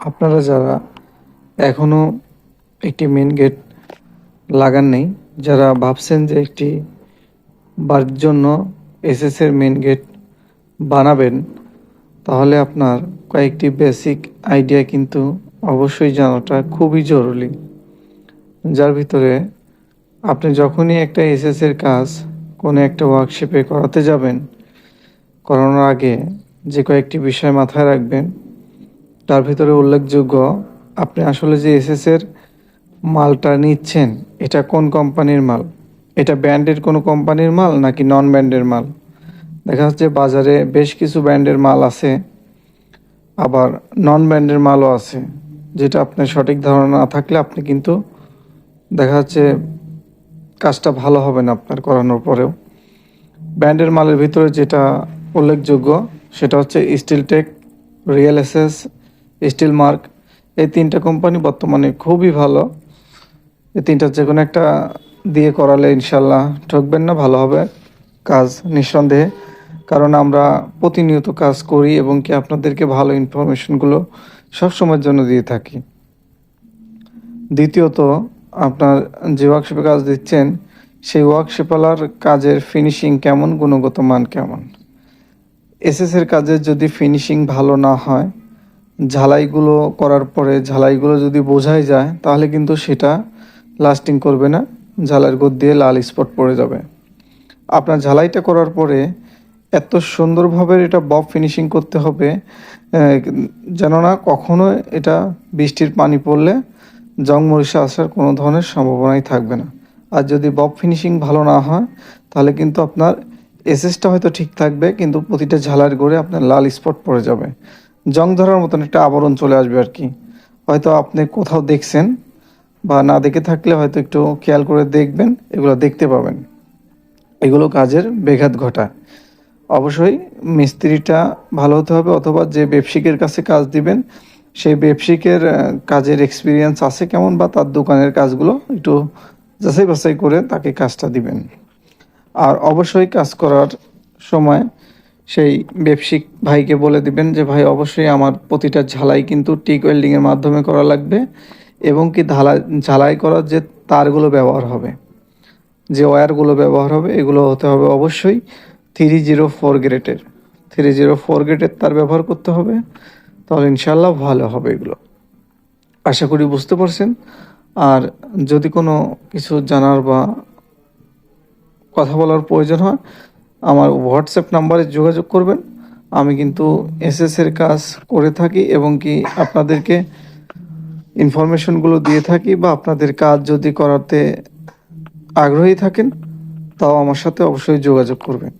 আপনারা যারা এখনও একটি মেন গেট লাগান নেই, যারা ভাবছেন যে একটি বাড়ির জন্য এসএস এর মেন গেট বানাবেন, তাহলে আপনার কয়েকটি বেসিক আইডিয়া কিন্তু অবশ্যই জানাটা খুবই জরুরি। যার ভিতরে আপনি যখনই একটা এসএস এর কাজ কোনো একটা ওয়ার্কশপে করাতে যাবেন, করানোর আগে যে কয়েকটি বিষয় মাথায় রাখবেন তার ভিতরে উল্লেখযোগ্য, আপনি আসলে যে এসএস এর মালটা নিচ্ছেন, এটা কোন কোম্পানির মাল? এটা ব্র্যান্ডের কোনো কোম্পানির মাল নাকি নন ব্র্যান্ডের মাল? দেখা যাচ্ছে বাজারে বেশ কিছু ব্র্যান্ডের মাল আছে, আবার নন ব্র্যান্ডের মালও আছে, যেটা আপনার সঠিক ধারণা না থাকলে আপনি কিন্তু দেখা যাচ্ছে কাজটা ভালো হবে না আপনার করানোর পরেও। ব্র্যান্ডের মালের ভিতরে যেটা উল্লেখযোগ্য, সেটা হচ্ছে steel tech real SS steel mark, এই তিনটা কোম্পানি বর্তমানে খুবই ভালো। এই তিনটা যে কোনো একটা দিয়ে করালে ইনশাল্লাহ ঠকবেন না, ভালো হবে। কাজ নিঃসন্দেহে। কারণ আমরা প্রতিনিয়ত কাজ করি এবং কি আপনাদেরকে ভালো ইনফরমেশনগুলো সবসময়ের জন্য দিয়ে থাকি। দ্বিতীয়ত, আপনার যে ওয়ার্কশপে কাজ দিচ্ছেন, সেই ওয়ার্কশপওয়ালার কাজের ফিনিশিং কেমন, গুণগত মান কেমন? এসএসের কাজের যদি ফিনিশিং ভালো না হয় ঝালাইগুলো করার পরে ঝালাইগুলো যদি বোঝাই যায়, তাহলে কিন্তু সেটা লাস্টিং করবে না ঝালাইয়ের গোদ দিয়ে লাল স্পট পড়ে যাবে। আপনার ঝালাইটা করার পরে এত সুন্দরভাবে এটা বব ফিনিশিং করতে হবে যেন না কখনো এটা বৃষ্টির পানি পড়লে জং মরিচা আসার কোনো ধরনের সম্ভাবনাই থাকবে না। আর যদি বব ফিনিশিং ভালো না হয়, তাহলে কিন্তু আপনার এসএসটা হয়তো ঠিক থাকবে, কিন্তু প্রতিটা ঝালার গড়ে আপনার লাল স্পট পড়ে যাবে। জং ধরার মতন একটা আবরণ চলে আসবে আর কি। হয়তো আপনি কোথাও দেখছেন বা না দেখে থাকলে হয়তো একটু খেয়াল করে দেখবেন, এগুলো দেখতে পাবেন। এগুলো কাজের বেঘাত ঘটায়। অবশ্যই মিস্ত্রিটা ভালো হতে হবে অথবা যে ব্যবসায়িকের কাছে কাজ দিবেন, সেই ব্যবসিকের কাজের এক্সপিরিয়েন্স আছে কেমন বা তার দোকানের কাজগুলো একটু যাচাই বাছাই করে তাকে কাজটা দিবেন। আর অবশ্যই কাজ করার সময় সেই ব্যবসায়িক ভাইকে বলে দিবেন যে, ভাই, অবশ্যই আমার প্রতিটা ঝালাই কিন্তু টিক ওয়েল্ডিংয়ের মাধ্যমে করা লাগবে এবং কি ঢালাই ঝালাই করার যে তারগুলো ব্যবহার হবে, যে ওয়্যারগুলো ব্যবহার হবে, এগুলো হতে হবে অবশ্যই থ্রি জিরো ফোর গ্রেডের থ্রি জিরো ফোর গ্রেডের তার ব্যবহার করতে হবে, তাহলে ইনশাল্লাহ ভালো হবে এগুলো। আশা করি বুঝতে পারছেন। আর যদি কোনো কিছু জানার বা কথা বলার প্রয়োজন হয় আমার হোয়াটসঅ্যাপ নাম্বারে যোগাযোগ করবেন। আমি কিন্তু এসএসের কাজ করে থাকি এবং কি আপনাদেরকে ইনফরমেশনগুলো দিয়ে থাকি বা আপনাদের কাজ যদি করাতে আগ্রহী থাকেন, তাও আমার সাথে অবশ্যই যোগাযোগ করবেন।